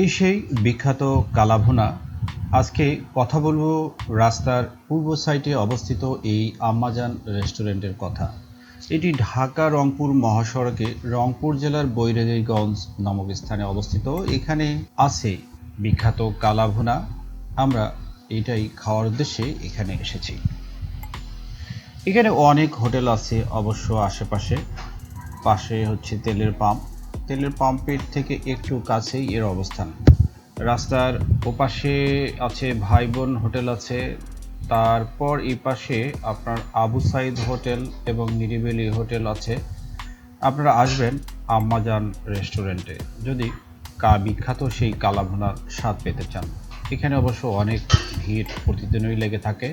এই সেই বিখ্যাত কালাভুনা। আজকে কথা বলব রাস্তার পূর্ব সাইডে অবস্থিত এই আম্মাজান রেস্টুরেন্টের কথা। এটি ঢাকা রংপুর মহাসড়কে রংপুর জেলার বৈরাগীগঞ্জ নামক স্থানে অবস্থিত। এখানে আছে বিখ্যাত কালাভুনা। আমরা এটাই খাওয়ার উদ্দেশ্যে এখানে এসেছি। এখানে অনেক হোটেল আছে অবশ্য আশেপাশে। পাশে হচ্ছে তেলের পাম্প। তেলের পাম্পের থেকে একটু কাছেই এর অবস্থান। রাস্তার ওপাশে আছে ভাই বোন হোটেল আছে। তারপর এই পাশে আপনার আবু সাইদ হোটেল এবং নিরিবিলি হোটেল আছে। আপনারা আসবেন আম্মাজান রেস্টুরেন্টে। যদি কা বিখ্যাত সেই কালাভুনার স্বাদ পেতে চান। এখানে অবশ্য অনেক ভিড় প্রতিদিনই লেগে থাকে।